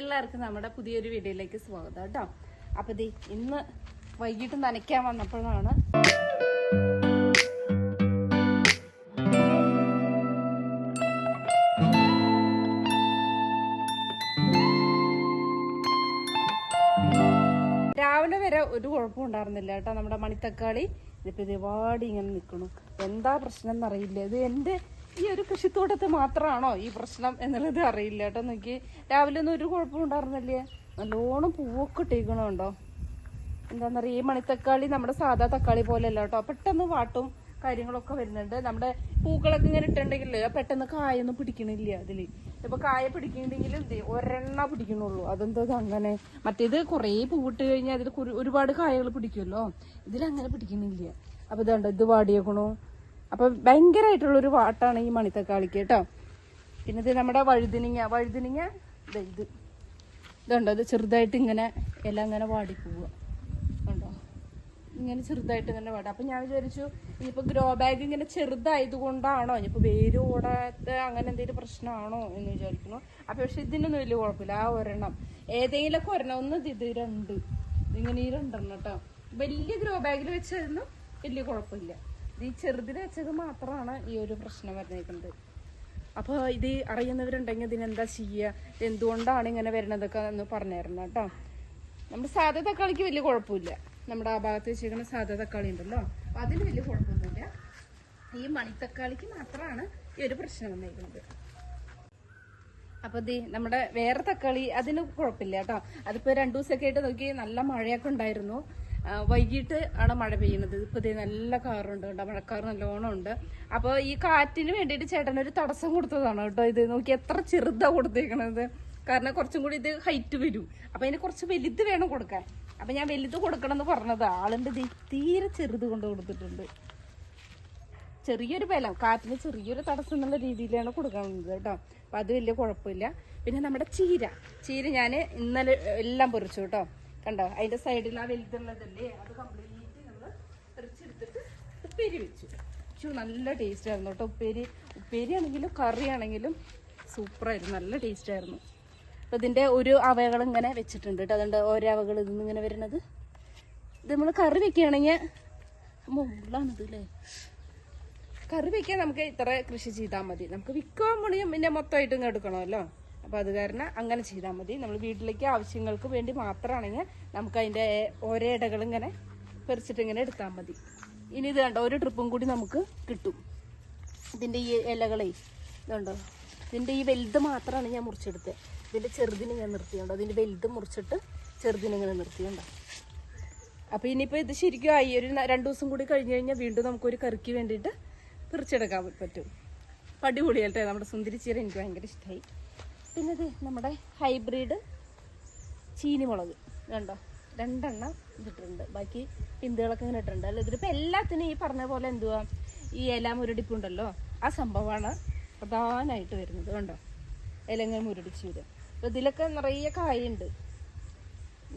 എല്ലാവർക്കും നമ്മുടെ പുതിയൊരു വീഡിയോയിലേക്ക് സ്വാഗതം കേട്ടോ. അപ്പൊ ദേ ഇന്ന് വൈകിട്ട് നനയ്ക്കാൻ വന്നപ്പോഴാണ് രാവിലെ വരെ ഒരു കുഴപ്പം ഉണ്ടായിരുന്നില്ല കേട്ടോ നമ്മുടെ മണിത്തക്കാളി. ഇതിപ്പോ ഒരുപാട് ഇങ്ങനെ നിൽക്കണു എന്താ പ്രശ്നം എന്നറിയില്ല. ഇത് എന്റെ ഈ ഒരു കൃഷിത്തോട്ടത്തിൽ മാത്രമാണോ ഈ പ്രശ്നം എന്നുള്ളത് അറിയില്ല കേട്ടോ. നോക്കി രാവിലെ ഒന്നും ഒരു കുഴപ്പം ഉണ്ടായിരുന്നില്ലേ? നല്ലോണം പൂവൊക്കെ ഇട്ടേക്കണുണ്ടോ? എന്താന്നറിയ ഈ മണിത്തക്കാളി നമ്മുടെ സാധാ തക്കാളി പോലെയല്ല കേട്ടോ. പെട്ടെന്ന് വാട്ടും കാര്യങ്ങളൊക്കെ വരുന്നുണ്ട്. നമ്മുടെ പൂക്കളൊക്കെ ഇങ്ങനെ ഇട്ടുണ്ടെങ്കിൽ പെട്ടെന്ന് കായൊന്നും പിടിക്കണില്ല അതിൽ ഇപ്പൊ കായ പിടിക്കണ്ടെങ്കിൽ എന്ത് ഒരെണ്ണ പിടിക്കണുള്ളൂ. അതെന്താ ഇത് അങ്ങനെ? മറ്റേത് കുറേ പൂവിട്ട് കഴിഞ്ഞാൽ അതിൽ ഒരുപാട് കായകൾ പിടിക്കുമല്ലോ? ഇതിലങ്ങനെ പിടിക്കണില്ല. അപ്പൊ ഇതുണ്ട് ഇത് വാടിയേക്കണു? അപ്പൊ ഭയങ്കരമായിട്ടുള്ള ഒരു വാട്ടാണ് ഈ മണിത്തക്കാളിക്ക് കേട്ടോ. പിന്നെ ഇത് നമ്മുടെ വഴുതിനിങ്ങ വഴുതിനിങ്ങ ദേ ഇത്. ഇതുണ്ടോ? ഇത് ചെറുതായിട്ട് ഇങ്ങനെ ഇല ഇങ്ങനെ വാടി പോവുക ഇങ്ങനെ ചെറുതായിട്ട് ഇങ്ങനെ വാട. അപ്പൊ ഞാൻ വിചാരിച്ചു ഇനിയിപ്പോ ഗ്രോ ബാഗ് ഇങ്ങനെ ചെറുതായത് കൊണ്ടാണോ ഇനിയിപ്പോ വേര് ഓടാത്ത അങ്ങനെ എന്തെങ്കിലും പ്രശ്നമാണോ എന്ന് വിചാരിക്കുന്നു. അപ്പൊ പക്ഷെ ഇതിനൊന്നും വലിയ കുഴപ്പമില്ല. ആ ഒരെണ്ണം. ഏതെങ്കിലുമൊക്കെ ഒരെണ്ണം. ഒന്ന് ഇത് രണ്ട്. ഇങ്ങനെ ഈ രണ്ടെണ്ണം കേട്ടോ. വലിയ ഗ്രോ ബാഗിൽ വെച്ചായിരുന്നു വലിയ കുഴപ്പമില്ല. ഇത് ഈ ചെറുതിൽ വെച്ചത് മാത്രമാണ് ഈ ഒരു പ്രശ്നം വരുന്നേക്കുന്നത് അപ്പോൾ ഇത് അറിയുന്നവരുണ്ടെങ്കിൽ ഇതിനെന്താ ചെയ്യുക എന്തുകൊണ്ടാണ് ഇങ്ങനെ വരുന്നതൊക്കെ പറഞ്ഞു പറഞ്ഞായിരുന്നു കേട്ടോ. നമ്മുടെ സാധാ തക്കാളിക്ക് വലിയ കുഴപ്പമില്ല. നമ്മുടെ ആ ഭാഗത്ത് വെച്ചേക്കുന്ന സാധാ തക്കാളി ഉണ്ടല്ലോ. അതിന് വലിയ കുഴപ്പമൊന്നുമില്ല. ഈ മണിത്തക്കാളിക്ക് മാത്രമാണ് ഈ ഒരു പ്രശ്നം വന്നിരിക്കുന്നത്. അപ്പൊ ദേ നമ്മുടെ വേറെ തക്കാളി അതിന് കുഴപ്പമില്ല കേട്ടോ. അതിപ്പോ രണ്ടു ദിവസമൊക്കെ ആയിട്ട് നോക്കി നല്ല മഴയൊക്കെ ഉണ്ടായിരുന്നു. വൈകിട്ട് ആണ് മഴ പെയ്യുന്നത്. ഇപ്പൊ ദേ നല്ല കാറുണ്ട് കേട്ടോ മഴക്കാർ നല്ലോണം ഉണ്ട്. അപ്പൊ ഈ കാറ്റിന് വേണ്ടിയിട്ട് ചേട്ടൻ ഒരു തടസ്സം കൊടുത്തതാണ് കേട്ടോ ഇത്. നോക്കി എത്ര ചെറുതാ കൊടുത്തേക്കണത്. കാരണം കുറച്ചും കൂടി ഇത് ഹൈറ്റ് വരും. അപ്പൊ അതിന് കുറച്ച് വലുത് വേണം കൊടുക്കാൻ. അപ്പൊ ഞാൻ വലുത് കൊടുക്കണം എന്ന് പറഞ്ഞത്. ആളുണ്ട് തീരെ ചെറുത് കൊണ്ട് കൊടുത്തിട്ടുണ്ട്. ചെറിയൊരു ബലം. കാറ്റിന് ചെറിയൊരു തടസ്സം എന്നുള്ള രീതിയിലാണ് കൊടുക്കുന്നത് കേട്ടോ. അപ്പൊ അത് വലിയ കുഴപ്പമില്ല. പിന്നെ നമ്മുടെ ചീര. ചീര ഞാൻ ഇന്നലെ എല്ലാം പൊറിച്ചു കേട്ടോ. കണ്ടോ? അതിന്റെ സൈഡിൽ ആ വലുതുള്ളതല്ലേ? അത് കംപ്ലീറ്റ് നമ്മൾ തെറിച്ചെടുത്തിട്ട് ഉപ്പേരി വെച്ചു. പക്ഷെ നല്ല ടേസ്റ്റ് ആയിരുന്നു കേട്ടോ ഉപ്പേരി. ഉപ്പേരി ആണെങ്കിലും കറി ആണെങ്കിലും സൂപ്പറായിരുന്നു നല്ല ടേസ്റ്റ് ആയിരുന്നു. അപ്പൊ ഇതിന്റെ ഒരു അവകൾ ഇങ്ങനെ വെച്ചിട്ടുണ്ട് കേട്ടോ. അതുകൊണ്ട് ഓരോ അവകൾ ഇന്നും ഇങ്ങനെ വരുന്നത്. ഇത് നമ്മൾ കറി വെക്കുകയാണെങ്കിൽ മുള്ളാണിത് അല്ലേ? കറി വെക്കാൻ നമുക്ക് ഇത്ര കൃഷി ചെയ്താൽ മതി. നമുക്ക് വിൽക്കാൻ പണിയും പിന്നെ മൊത്തമായിട്ട് ഇങ്ങ് എടുക്കണമല്ലോ. അപ്പോൾ അത് കാരണം അങ്ങനെ ചെയ്താൽ മതി. നമ്മൾ വീട്ടിലേക്ക് ആവശ്യങ്ങൾക്ക് വേണ്ടി മാത്രമാണെങ്കിൽ നമുക്ക് അതിന്റെ ഇടകളിങ്ങനെ ഇങ്ങനെ പറിച്ചിട്ട് എടുത്താൽ മതി. ഇനി ഇത് കണ്ടോ ഒരു ട്രിപ്പും കൂടി നമുക്ക് കിട്ടും. ഇതിന്റെ ഈ ഇലകളെ ഇതുണ്ടോ? ഇതിന്റെ ഈ വലുത് മാത്രമാണ് ഞാൻ മുറിച്ചെടുത്തത് ഇതിന്റെ ചെറുതിന് ഞാൻ നിർത്തിയുണ്ടോ അതിന്റെ വലുത് മുറിച്ചിട്ട് ചെറുതിനെ ഇങ്ങനെ നിർത്തിയുണ്ടോ. അപ്പോൾ ഇനിയിപ്പോൾ ഇത് ശരിക്കും ആയി ഒരു രണ്ട് ദിവസം കൂടി കഴിഞ്ഞ് കഴിഞ്ഞാൽ വീണ്ടും നമുക്കൊരു കറിക്ക് വേണ്ടിയിട്ട് പറിച്ചെടുക്കാൻ പറ്റും. അപ്പൊ നമ്മുടെ സുന്ദരി ചീര എനിക്ക് ഭയങ്കര ഇഷ്ടമായി പിന്നെ നമ്മുടെ ഹൈബ്രിഡ് ചീനിമുളക്. കണ്ടോ? രണ്ടെണ്ണം ഇട്ടിട്ടുണ്ട് ബാക്കി പിന്തുകളൊക്കെ ഇങ്ങനെ ഇട്ടിട്ടുണ്ട്. അല്ല ഇതിലിപ്പോൾ എല്ലാത്തിനും ഈ പറഞ്ഞ പോലെ എന്തുവാ? ഈ ഇല മുരടിപ്പുണ്ടല്ലോ? ആ സംഭവമാണ് പ്രധാനമായിട്ട് വരുന്നത്. കണ്ടോ? ഇലങ്ങൾ മുരടിച്ച് വരും അപ്പോൾ ഇതിലൊക്കെ നിറയെ കായുണ്ട്.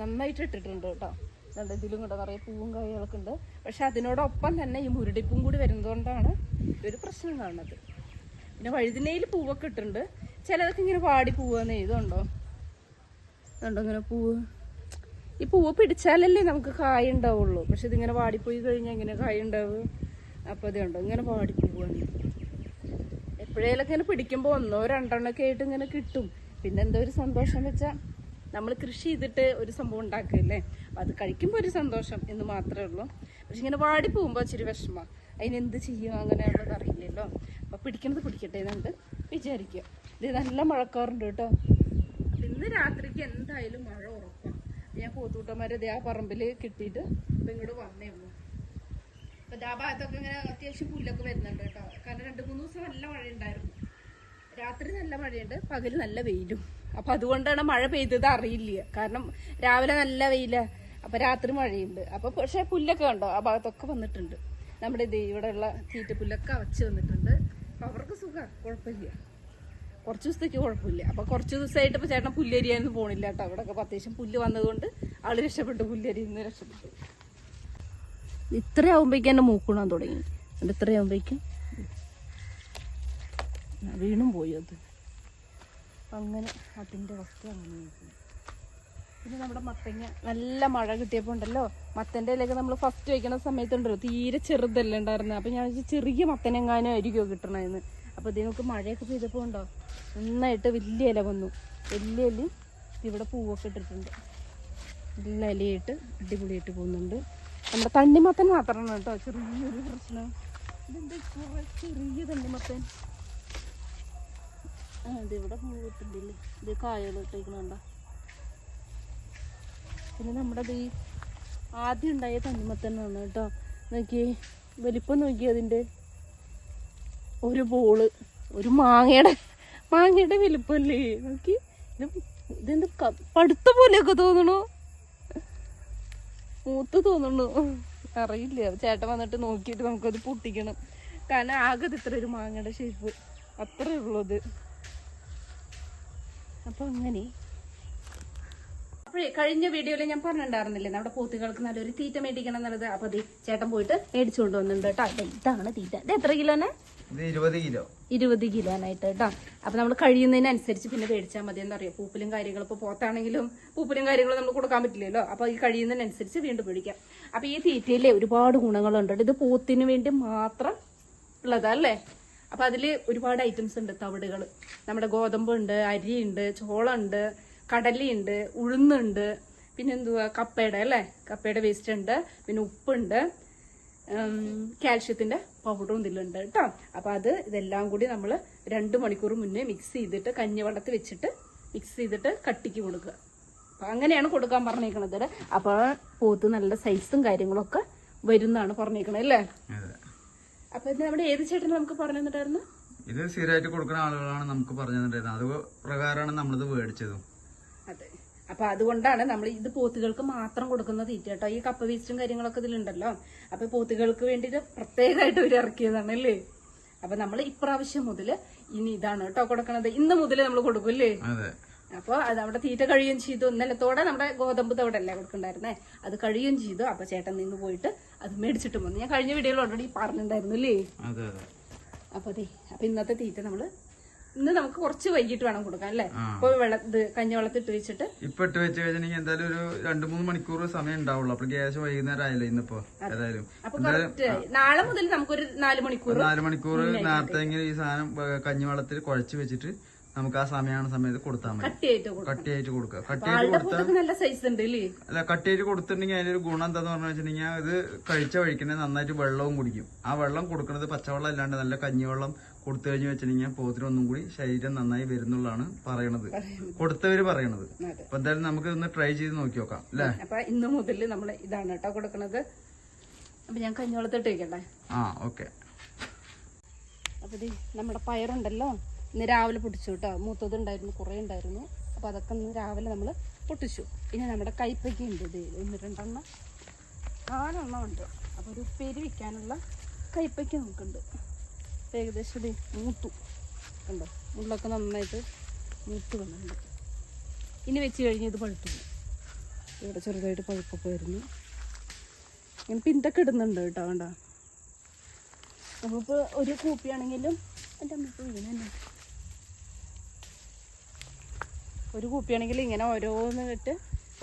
നന്നായിട്ട് ഇട്ടിട്ടുണ്ട് കേട്ടോ. കണ്ടോ? ഇതിലും കൂടെ നിറയെ പൂവും കായകളൊക്കെ ഉണ്ട്. പക്ഷെ അതിനോടൊപ്പം തന്നെ ഈ മുരടിപ്പും കൂടി വരുന്നതുകൊണ്ടാണ് ഒരു പ്രശ്നം കാണുന്നത്. പിന്നെ വഴുതിനയിൽ പൂവൊക്കെ ഇട്ടിട്ടുണ്ട്. ചിലതൊക്കെ ഇങ്ങനെ വാടി പോവാന്ന് ഇതുണ്ടോ? ഇതുണ്ടോ ഇങ്ങനെ പൂവ്? ഈ പൂവ് പിടിച്ചാലല്ലേ നമുക്ക് കായ ഉണ്ടാവുള്ളൂ. പക്ഷെ ഇതിങ്ങനെ വാടിപ്പോയി കഴിഞ്ഞാൽ ഇങ്ങനെ കായ ഉണ്ടാവുക? അപ്പോൾ അതുണ്ടോ ഇങ്ങനെ വാടി പോവാണ് എപ്പോഴേലൊക്കെ ഇങ്ങനെ പിടിക്കുമ്പോൾ ഒന്നോ രണ്ടെണ്ണമൊക്കെ ആയിട്ട് ഇങ്ങനെ കിട്ടും. പിന്നെ എന്തോ ഒരു സന്തോഷം വെച്ചാ നമ്മൾ കൃഷി ചെയ്തിട്ട് ഒരു സംഭവം ഉണ്ടാക്കുകയല്ലേ അപ്പം അത് കഴിക്കുമ്പോൾ ഒരു സന്തോഷം എന്ന് മാത്രമേ ഉള്ളൂ. പക്ഷെ ഇങ്ങനെ വാടി പോകുമ്പോൾ ഇച്ചിരി വിഷമമാണ് അതിനെന്ത് ചെയ്യും അങ്ങനെയുള്ളത് അറിയില്ലല്ലോ. അപ്പം പിടിക്കണത് പിടിക്കട്ടെ എന്നുണ്ട് വിചാരിക്കുക. ഇത് നല്ല മഴക്കാറുണ്ട് കേട്ടോ. ഇന്ന് രാത്രിക്ക് എന്തായാലും മഴ ഉറപ്പാണ് ഞാൻ പോത്തൂട്ടന്മാരെ ഇതേ ആ പറമ്പിൽ കിട്ടിയിട്ട് ഇപ്പം ഇങ്ങോട്ട് വന്നേ ഉള്ളൂ. അപ്പം ആ ഭാഗത്തൊക്കെ ഇങ്ങനെ അത്യാവശ്യം പുല്ലൊക്കെ വരുന്നുണ്ട് കേട്ടോ. കാരണം രണ്ട് മൂന്ന് ദിവസം നല്ല മഴയുണ്ടായിരുന്നു. രാത്രി നല്ല മഴയുണ്ട് പകൽ നല്ല വെയിലും. അപ്പൊ അതുകൊണ്ടാണ് മഴ പെയ്തത് അറിയില്ല. കാരണം രാവിലെ നല്ല വെയില അപ്പൊ രാത്രി മഴയുണ്ട്. അപ്പൊ പക്ഷേ പുല്ലൊക്കെ കണ്ടോ? ആ ഭാഗത്തൊക്കെ വന്നിട്ടുണ്ട്. നമ്മുടെ ഇത് ഇവിടെയുള്ള തീറ്റപ്പുല്ലൊക്കെ അവച്ച് വന്നിട്ടുണ്ട്. അപ്പൊ അവർക്ക് സുഖം കുഴപ്പമില്ല. കുറച്ച് ദിവസത്തേക്ക് കുഴപ്പമില്ല. അപ്പൊ കുറച്ച് ദിവസമായിട്ട് ഇപ്പൊ ചേട്ടൻ പുല്ലരിയാനൊന്നും പോണില്ല കേട്ടോ. അവിടെ ഒക്കെ അത്യാവശ്യം പുല്ല് വന്നതുകൊണ്ട് ആൾ രക്ഷപ്പെട്ടു പുല്ലരിന്ന് രക്ഷപ്പെട്ടു. ഇത്രയാവുമ്പോഴേക്കും എന്നെ മൂക്കുണാൻ തുടങ്ങി. എന്നിട്ട് ഇത്രയാവുമ്പോഴേക്കും വീണും പോയി അത്. അങ്ങനെ അതിന്റെ അവസ്ഥ അങ്ങനെ. പിന്നെ നമ്മുടെ മത്തങ്ങ നല്ല മഴ കിട്ടിയപ്പോൾ ഉണ്ടല്ലോ മത്തന്റെ ഇലയൊക്കെ നമ്മൾ ഫസ്റ്റ് വയ്ക്കുന്ന സമയത്തുണ്ടല്ലോ തീരെ ചെറുതല്ലേ ഉണ്ടായിരുന്നത് അപ്പം ഞാൻ ചെറിയ മത്തനെങ്ങാനും ആയിരിക്കുമോ കിട്ടണമെന്ന് അപ്പോൾ ഇതിനൊക്കെ മഴയൊക്കെ പെയ്തപ്പോൾ ഉണ്ടോ? നന്നായിട്ട് വലിയ ഇല വന്നു. വലിയ ഇല ഇവിടെ പൂവൊക്കെ ഇട്ടിട്ടുണ്ട്. നല്ല ഇലയിട്ട് അടിപൊളിയായിട്ട് പോകുന്നുണ്ട്. നമ്മുടെ തണ്ണിമത്തൻ മാത്രമാണ് കേട്ടോ ചെറിയൊരു പ്രശ്നം. ഇതെന്താ ചെറിയ തണ്ണിമത്തൻ? ഇതിവിടെ പൂവിട്ടുണ്ടല്ലേ ഇത് കായലിട്ടേക്കണുണ്ടോ പിന്നെ നമ്മുടെ ഈ ആദ്യം ഉണ്ടായ തണ്ണിമത്തനാണ് കേട്ടോ. നോക്കി വലിപ്പം നോക്കി അതിന്റെ. ഒരു ബോൾ ഒരു മാങ്ങയുടെ മാങ്ങയുടെ വലിപ്പമല്ലേ നോക്കി. ഇത് ഇതെന്ത് പടുത്ത പോലെയൊക്കെ തോന്നണു. മൂത്ത് തോന്നണു. അറിയില്ല. ചേട്ടൻ വന്നിട്ട് നോക്കിയിട്ട് നമുക്കത് പൊട്ടിക്കണം. കാരണം ആകെ ഇത് ഇത്ര ഒരു മാങ്ങയുടെ ഷേപ്പ് അത്രേ ഉള്ളത്. അപ്പൊ അങ്ങനെ. അപ്പോഴേ കഴിഞ്ഞ വീഡിയോയിൽ ഞാൻ പറഞ്ഞിട്ടുണ്ടായിരുന്നില്ലേ? നമ്മുടെ പോത്തുകൾക്ക് നല്ലൊരു തീറ്റ മേടിക്കണം എന്നുള്ളത്. അപ്പൊ അത് ചേട്ടൻ പോയിട്ട് മേടിച്ചുകൊണ്ട് വന്നിട്ടുണ്ട് കേട്ടോ. ഇതാണ് തീറ്റ. ഇത് എത്ര കിലോനെ? ഇരുപത് കിലോ. ആയിട്ട് കേട്ടോ. അപ്പൊ നമ്മൾ കഴിയുന്നതിനനുസരിച്ച് പിന്നെ മേടിച്ചാൽ മതി. എന്താ പറയുക പൂപ്പലും കാര്യങ്ങളും ഇപ്പൊ പോത്താണെങ്കിലും പൂപ്പലും കാര്യങ്ങളും നമ്മൾ കൊടുക്കാൻ പറ്റില്ലല്ലോ. അപ്പൊ ഈ കഴിയുന്നതിനനുസരിച്ച് വീണ്ടും മേടിക്കാം. അപ്പൊ ഈ തീറ്റയിലെ ഒരുപാട് ഗുണങ്ങളുണ്ട്. ഇത് പൂത്തിന് വേണ്ടി മാത്രം ഉള്ളതാ അല്ലേ? അപ്പൊ അതിൽ ഒരുപാട് ഐറ്റംസ് ഉണ്ട്. തവിടുകൾ നമ്മുടെ ഗോതമ്പുണ്ട് അരിയുണ്ട് ചോളമുണ്ട് കടലയുണ്ട് ഉഴുന്നുണ്ട്. പിന്നെ എന്തുവാ? കപ്പയുടെ അല്ലേ? കപ്പയുടെ വേസ്റ്റ് ഉണ്ട്. പിന്നെ ഉപ്പുണ്ട്. കാൽഷ്യത്തിന്റെ പൗഡറും ഇതിലുണ്ട് കേട്ടോ. അപ്പൊ അത് ഇതെല്ലാം കൂടി നമ്മൾ രണ്ട് മണിക്കൂർ മുന്നേ മിക്സ് ചെയ്തിട്ട് കഞ്ഞിവെള്ളത്തിൽ വെച്ചിട്ട് മിക്സ് ചെയ്തിട്ട് കട്ടിക്ക് കൊടുക്കുക. അപ്പൊ അങ്ങനെയാണ് കൊടുക്കാൻ പറഞ്ഞേക്കണത് അപ്പോൾ പോത്ത് നല്ല സൈസും കാര്യങ്ങളൊക്കെ വരുന്നാണ് പറഞ്ഞേക്കണത് അല്ലേ? അതെ. അപ്പൊ ഇത് നമ്മുടെ ഏത് ചേട്ടൻ നമുക്ക് പറഞ്ഞു തന്നിട്ടായിരുന്നു ഇത് സ്ഥിരമായിട്ട് കൊടുക്കുന്ന ആളുകളാണ് നമുക്ക് പറഞ്ഞു തന്നിട്ടുണ്ടായിരുന്നത് അത് പ്രകാരമാണ് നമ്മളിത് മേടിച്ചതും അപ്പൊ അതുകൊണ്ടാണ് നമ്മൾ ഇത് പോത്തുകൾക്ക് മാത്രം കൊടുക്കുന്ന തീറ്റ കേട്ടോ. ഈ കപ്പ വേസ്റ്റും കാര്യങ്ങളൊക്കെ ഇതിലുണ്ടല്ലോ. അപ്പൊ പോത്തുകൾക്ക് വേണ്ടിയിട്ട് പ്രത്യേകമായിട്ട് ഒരു ഇറക്കിയതാണ് അല്ലേ? അപ്പൊ നമ്മൾ ഇപ്രാവശ്യം മുതൽ ഇനി ഇതാണ് കേട്ടോ കൊടുക്കണത്. ഇന്ന് മുതൽ നമ്മൾ കൊടുക്കും അല്ലേ? അതെ. അപ്പൊ അത് അവിടെ തീറ്റ കഴിയുകയും ചെയ്തു. ഇന്നലത്തോടെ നമ്മുടെ ഗോതമ്പ് തവിടല്ലേ കൊടുക്കണ്ടായിരുന്നേ? അത് കഴിയുകയും ചെയ്തു. അപ്പൊ ചേട്ടൻ നിന്ന് പോയിട്ട് അത് മേടിച്ചിട്ട് വന്നു. ഞാൻ കഴിഞ്ഞ വീഡിയോയിൽ ഓൾറെഡി പറഞ്ഞിട്ടുണ്ടായിരുന്നു അല്ലേ? അപ്പൊ അതെ അപ്പൊ ഇന്നത്തെ തീറ്റ നമ്മൾ ഇന്ന് നമുക്ക് കുറച്ച് വൈകിട്ട് വേണം കൊടുക്കാൻ അല്ലേ. ഇപ്പൊ വെള്ള ഇത് കഞ്ഞിവെള്ളത്തിട്ട് വെച്ചിട്ട് ഇപ്പൊ ഇട്ട് വെച്ച് കഴിഞ്ഞിട്ടുണ്ടെങ്കിൽ എന്തായാലും ഒരു രണ്ടു മൂന്ന് മണിക്കൂർ സമയം ഉണ്ടാവുള്ളൂ. അപ്പൊ ഗ്യാസ് വൈകുന്നേരം ആയില്ലേ ഇന്നിപ്പോ ഏതായാലും. നാളെ മുതൽ നമുക്കൊരു നാല് മണിക്കൂർ നാല് മണിക്കൂർ നേരത്തെ ഈ സാധനം കഞ്ഞിവെള്ളത്തിൽ കുഴച്ച് വെച്ചിട്ട് നമുക്ക് ആ സമയമാണ് സമയത്ത് കൊടുത്താൽ മതി. കട്ടിയായിട്ട് കൊടുക്കും കട്ടിയായിട്ട് കൊടുക്കുക. കട്ടിയായിട്ട് കൊടുത്താൽ നല്ല സൈസ് ഉണ്ട് അല്ലേ കട്ടിയായിട്ട് കൊടുത്തിട്ടുണ്ടെങ്കിൽ അതിനൊരു ഗുണം എന്താന്ന് പറഞ്ഞു വെച്ചിട്ടുണ്ടെങ്കിൽ ഇത് കഴിച്ച വഴിക്കന്നെ നന്നായിട്ട് വെള്ളവും കുടിക്കും. ആ വെള്ളം കൊടുക്കുന്നത് പച്ചവെള്ളം അല്ലാണ്ട് നല്ല കഞ്ഞിവെള്ളം കൊടുത്തു കഴിഞ്ഞ് വെച്ചിട്ടുണ്ടെങ്കിൽ പോത്തിനൊന്നും കൂടി ശരീരം നന്നായി വരുന്നുള്ളതാണ് പറയണത്. കൊടുത്തവര് പറയണത്. അപ്പൊ എന്തായാലും നമുക്ക് ഒന്ന് ട്രൈ ചെയ്ത് നോക്കി നോക്കാം അല്ലേ? അപ്പൊ ഇന്ന് മുതൽ നമ്മൾ ഇതാണ് കേട്ടോ കൊടുക്കണത്. അപ്പൊ ഞാൻ കഞ്ഞോളത്തിട്ട് വെക്കട്ടെ ആ ഓക്കെ അപ്പൊ ഇത് നമ്മുടെ പയറുണ്ടല്ലോ. ഇന്ന് രാവിലെ പൊട്ടിച്ചു കേട്ടോ. മൂത്തത് ഉണ്ടായിരുന്നു കുറേ ഉണ്ടായിരുന്നു. അപ്പൊ അതൊക്കെ ഇന്ന് രാവിലെ നമ്മൾ പൊട്ടിച്ചു. ഇനി നമ്മുടെ കൈപ്പയ്ക്ക് ഉണ്ട് ഇത് ഒന്ന് രണ്ടെണ്ണം. നാലെണ്ണം ഉണ്ട്. അപ്പൊ ഒരു ഉപ്പേരി വെക്കാനുള്ള കൈപ്പയ്ക്ക് നമുക്കുണ്ട്. ഏകദേശം മൂത്തു. കണ്ടോ? മുള്ളൊക്കെ നന്നായിട്ട് മൂത്ത് വന്നിട്ടുണ്ട്. ഇനി വെച്ച് കഴിഞ്ഞ് ഇത് പഴുത്തു. ഇവിടെ ചെറുതായിട്ട് പഴുപ്പൊക്കെ വരുന്നു. ഇങ്ങനെ പിന്തൊക്കെ ഇടുന്നുണ്ട് കേട്ടോ കണ്ടോ? നമ്മളിപ്പോൾ ഒരു കൂപ്പിയാണെങ്കിലും എന്റെ അമ്മയ്ക്ക് തന്നെ. ഒരു കൂപ്പിയാണെങ്കിൽ ഇങ്ങനെ ഓരോന്ന് ഇട്ട്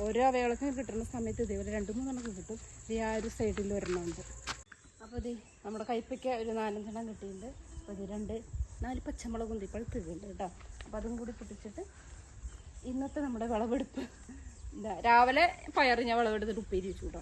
ഓരോ അവയവളൊക്കെ കിട്ടുന്ന സമയത്ത് ഇതേപോലെ രണ്ട് മൂന്നെണ്ണം കിട്ടും. ഈ ആ ഒരു സൈഡിൽ ഒരെണ്ണമുണ്ട് അപ്പോൾ നമ്മുടെ കയ്പ്പയ്ക്ക് ഒരു നാലഞ്ചെണ്ണം കിട്ടിയിട്ടുണ്ട്. അപ്പോൾ ഇത് രണ്ട് നാല് പച്ചമുളകും ദേ പഴുത്തുണ്ട് കേട്ടോ. അപ്പോൾ അതും കൂടി പൊട്ടിച്ചിട്ട് ഇന്നത്തെ നമ്മുടെ വിളവെടുപ്പ്. എന്താ രാവിലെ പയറ് ഞാൻ വിളവെടുത്തിട്ട് ഉപ്പേരി വെച്ചു കേട്ടോ.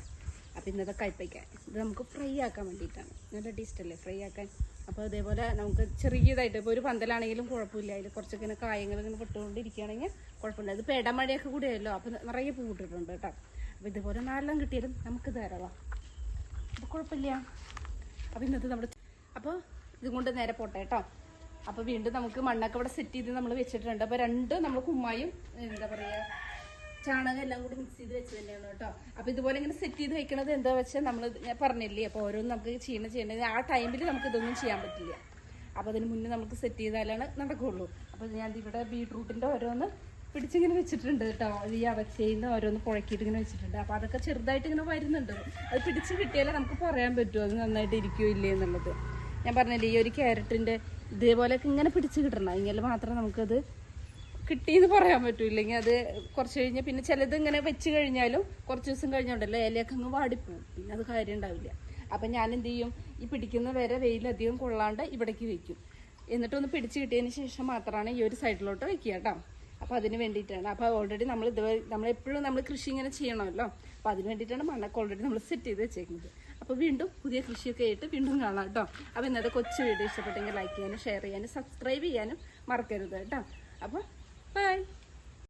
അപ്പം ഇന്നത്തെ കയ്പ്പയ്ക്ക. ഇത് നമുക്ക് ഫ്രൈ ആക്കാൻ വേണ്ടിയിട്ടാണ്. നല്ല ടേസ്റ്റ് അല്ലേ ഫ്രൈ ആക്കാൻ? അപ്പോൾ അതേപോലെ നമുക്ക് ചെറിയതായിട്ട് ഇപ്പോൾ ഒരു പന്തലാണെങ്കിലും കുഴപ്പമില്ല. അതിൽ കുറച്ചൊക്കെ ഇങ്ങനെ കായങ്ങൾ ഇങ്ങനെ പൊട്ടുകൊണ്ടിരിക്കുകയാണെങ്കിൽ കുഴപ്പമില്ല. ഇത് പേടമഴയൊക്കെ കൂടിയല്ലോ അപ്പോൾ നിറയെ പൂ ഇട്ടിട്ടുണ്ട് കേട്ടോ. അപ്പോൾ ഇതുപോലെ നാലെണ്ണം കിട്ടിയാലും നമുക്ക് ധാരാളം. അപ്പോൾ കുഴപ്പമില്ല. അപ്പോൾ ഇന്നത്തെ നമ്മുടെ അപ്പോൾ ഇതും കൊണ്ട് നേരെ പോട്ടെ കേട്ടോ. അപ്പോൾ വീണ്ടും നമുക്ക് മണ്ണൊക്കെ ഇവിടെ സെറ്റ് ചെയ്ത് നമ്മൾ വെച്ചിട്ടുണ്ട്. അപ്പോൾ രണ്ട് നമ്മൾ കുമ്മായും എന്താ പറയുക ചാണകം എല്ലാം കൂടി മിക്സ് ചെയ്ത് വെച്ച് തന്നെയാണ് കേട്ടോ. അപ്പോൾ ഇതുപോലെ ഇങ്ങനെ സെറ്റ് ചെയ്ത് വെക്കണത് എന്താ വെച്ചാൽ നമ്മൾ ഞാൻ പറഞ്ഞില്ലേ അപ്പോൾ ഓരോന്നും നമുക്ക് ചെയ്യണം ചെയ്യണത് ആ ടൈമിൽ നമുക്ക് ഇതൊന്നും ചെയ്യാൻ പറ്റില്ല. അപ്പോൾ അതിന് മുന്നേ നമുക്ക് സെറ്റ് ചെയ്താലാണ് നടക്കുകയുള്ളൂ അപ്പോൾ ഞാൻ ഇവിടെ ബീട്രൂട്ടിന്റെ ഓരോന്ന് പിടിച്ചിങ്ങനെ വെച്ചിട്ടുണ്ട് കേട്ടോ. ഈ അവച്ചയിന്ന് ഓരോന്ന് പുഴക്കിയിട്ട് ഇങ്ങനെ വെച്ചിട്ടുണ്ട്. അപ്പോൾ അതൊക്കെ ചെറുതായിട്ട് ഇങ്ങനെ വരുന്നുണ്ട്. അത് പിടിച്ച് കിട്ടിയാലേ നമുക്ക് പറയാൻ പറ്റുമോ അത് നന്നായിട്ട് ഇരിക്കുമോ ഇല്ലേ എന്നുള്ളത്. ഞാൻ പറഞ്ഞില്ലേ ഈ ഒരു ക്യാരറ്റിന്റെ ഇതേപോലെയൊക്കെ ഇങ്ങനെ പിടിച്ച് കിട്ടണം. എങ്കിൽ മാത്രമേ നമുക്കത് കിട്ടിയെന്ന് പറയാൻ പറ്റൂല്ലെങ്കിൽ അത് കുറച്ച് കഴിഞ്ഞ് പിന്നെ ചിലത് ഇങ്ങനെ വെച്ച് കഴിഞ്ഞാലും കുറച്ച് ദിവസം കഴിഞ്ഞോണ്ടല്ലോ ഇലയൊക്കെ അങ്ങ് വാടിപ്പോവും. പിന്നെ അത് കാര്യം ഉണ്ടാവില്ല. അപ്പം ഞാൻ എന്ത് ചെയ്യും? ഈ പിടിക്കുന്ന വരെ വെയിലധികം കൊള്ളാണ്ട് ഇവിടേക്ക് വെക്കും. എന്നിട്ടൊന്ന് പിടിച്ച് കിട്ടിയതിന് ശേഷം മാത്രമാണ് ഈ ഒരു സൈഡിലോട്ട് വെക്കുക കേട്ടോ. അപ്പോൾ അതിന് വേണ്ടിയിട്ടാണ്. അപ്പോൾ ഓൾറെഡി നമ്മൾ ഇത് നമ്മളെപ്പോഴും നമ്മൾ കൃഷി ഇങ്ങനെ ചെയ്യണമല്ലോ. അപ്പോൾ അതിന് വേണ്ടിയിട്ടാണ് മണ്ണൊക്കെ ഓൾറെഡി നമ്മൾ സെറ്റ് ചെയ്ത് വെച്ചേക്കുന്നത്. അപ്പോൾ വീണ്ടും പുതിയ കൃഷിയൊക്കെ ആയിട്ട് വീണ്ടും കാണാം കേട്ടോ. അപ്പോൾ ഇന്നത്തെ കൊച്ചു വീഡിയോ ഇഷ്ടപ്പെട്ടെങ്കിൽ ലൈക്ക് ചെയ്യാനും ഷെയർ ചെയ്യാനും സബ്സ്ക്രൈബ് ചെയ്യാനും മറക്കരുത് കേട്ടോ. അപ്പോൾ ബൈ